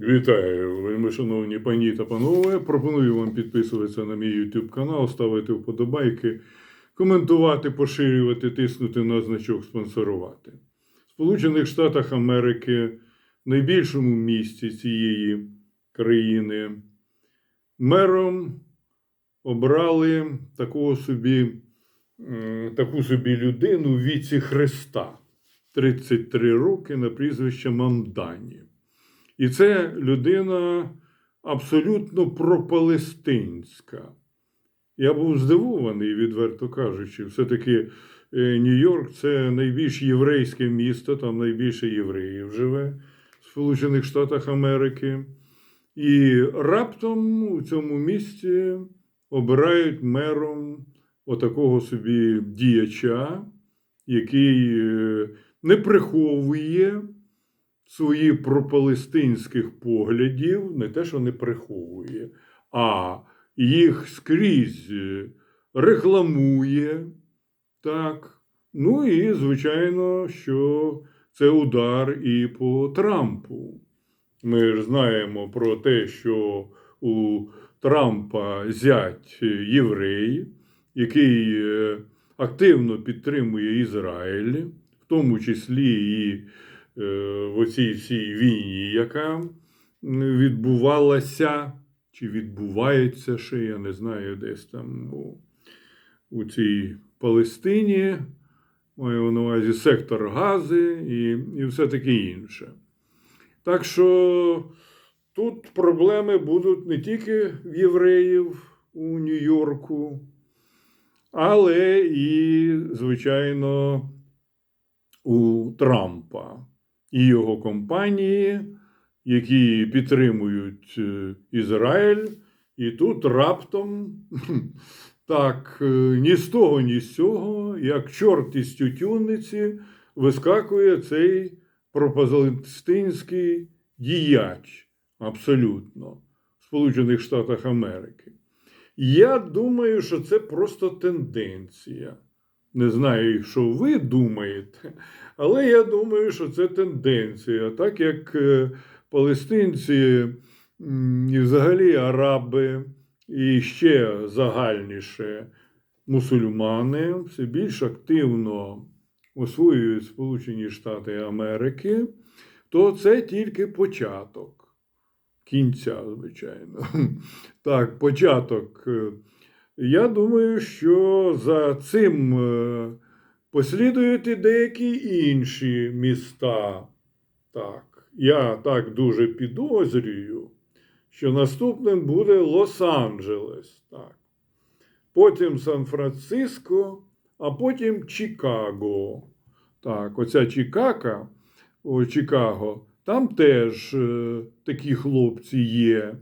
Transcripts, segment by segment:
Вітаю, вельми шановні пані та панове. Пропоную вам підписуватися на мій YouTube канал, ставити вподобайки, коментувати, поширювати, тиснути на значок спонсорувати. В Сполучених Штатах Америки, найбільшому місті цієї країни, мером обрали такого собі, таку собі людину в віці Христа 33 роки на прізвище Мамдані. І це людина абсолютно пропалестинська. Я був здивований, відверто кажучи. Все-таки е, Нью-Йорк це найбільш єврейське місто, там найбільше євреїв живе в Сполучених Штатах Америки. І раптом у цьому місті обирають мером отакого собі діяча, який е, не приховує своїх пропалестинських поглядів, не те, що не приховує, а їх скрізь е, рекламує. Так. Ну і, звичайно, що це удар і по Трампу. Ми ж знаємо про те, що у Трампа зять єврей, який е, активно підтримує Ізраїль, в тому числі і в оцій всій війні, яка відбувалася чи відбувається ще, я не знаю, десь там у, у цій Палестині, маю на увазі сектор Гази і, і все таке інше. Так що тут проблеми будуть не тільки в євреїв у Нью-Йорку, але і, звичайно, у Трампа і його компанії, які підтримують е, Ізраїль, і тут раптом так, е, ні з того, ні з цього, як чорт із тютюнниці, вискакує цей пропалестинський діяч абсолютно в Сполучених Штатах Америки. Я думаю, що це просто тенденція. Не знаю, що ви думаєте, але я думаю, що це тенденція. Так як е, палестинці і взагалі араби, і ще загальніше мусульмани все більш активно освоюють Сполучені Штати Америки, то це тільки початок кінця, звичайно. Так, початок. Я думаю, що за цим е, послідують і деякі інші міста. Так, я так дуже підозрюю, що наступним буде Лос-Анджелес. Так. Потім Сан-Франциско, а потім Чикаго. Так, оця Чикаго, о, Чикаго, там теж е, такі хлопці є.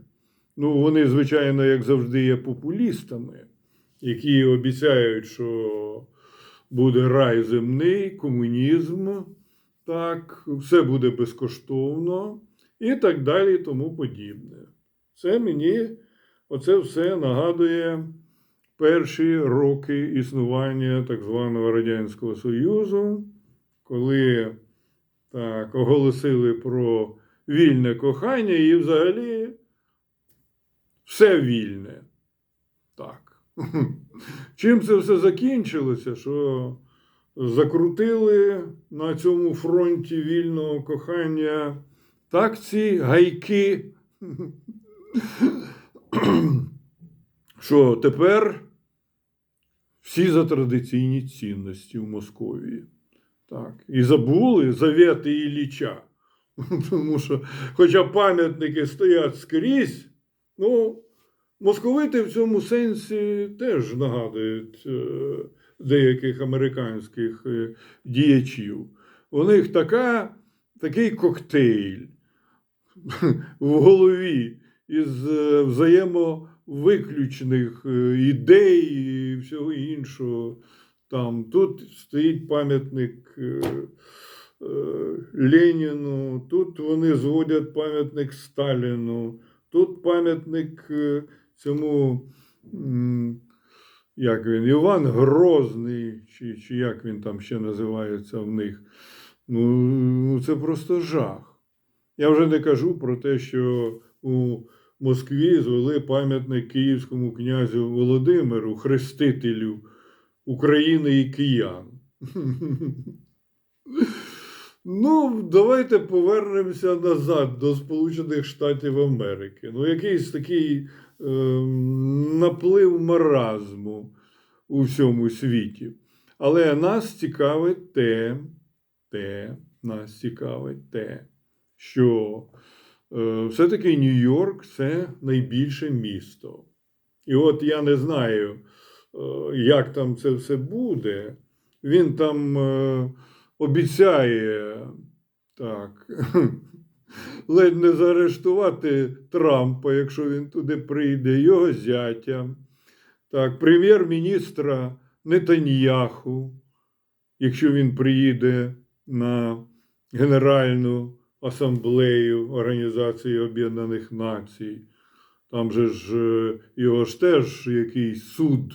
Ну, вони, звичайно, як завжди, є популістами, які обіцяють, що буде рай земний, комунізм, так, все буде безкоштовно і так далі, і тому подібне. Це мені оце все нагадує перші роки існування так званого Радянського Союзу, коли так, оголосили про вільне кохання і взагалі все вільне. Так. Чим це все закінчилося? Що закрутили на цьому фронті вільного кохання так ці гайки, що тепер всі за традиційні цінності в Московії. Так. І забули завіти Ілліча. Тому що, хоча пам'ятники стоять скрізь, ну, московити в цьому сенсі теж нагадують е, деяких американських е, діячів. У них така, такий коктейль в голові із е, взаємовиключних ідей і всього іншого. Там тут стоїть пам'ятник Леніну, тут вони зводять пам'ятник Сталіну, тут пам'ятник е, цьому, як він, Іван Грозний, чи, чи як він там ще називається в них. Ну, це просто жах. Я вже не кажу про те, що у Москві звели пам'ятник київському князю Володимиру, хрестителю України і киян. Ну, давайте повернемося назад до Сполучених Штатів Америки. Ну, якийсь такий е, наплив маразму у всьому світі. Але нас цікавить те, те, нас цікавить те, що е, все-таки Нью-Йорк це найбільше місто. І от я не знаю, е, як там це все буде. Він там е, обіцяє так, ледь не заарештувати Трампа, якщо він туди прийде, його зятя, так, прем'єр-міністра Нетаньяху, якщо він приїде на Генеральну асамблею Організації Об'єднаних Націй. Там же ж е, його ж теж якийсь суд,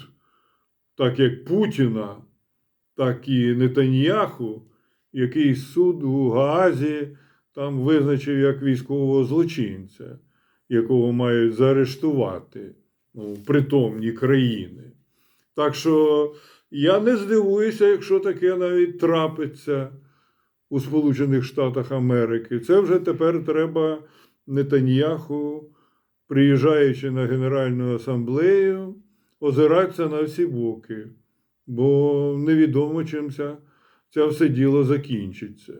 так як Путіна, так і Нетаньяху, якийсь суд у Гаазі там визначив як військового злочинця, якого мають заарештувати ну, притомні країни. Так що я не здивуюся, якщо таке навіть трапиться у Сполучених Штатах Америки. Це вже тепер треба Нетаньяху, приїжджаючи на Генеральну асамблею, озиратися на всі боки, бо невідомо чим ця, це все діло закінчиться.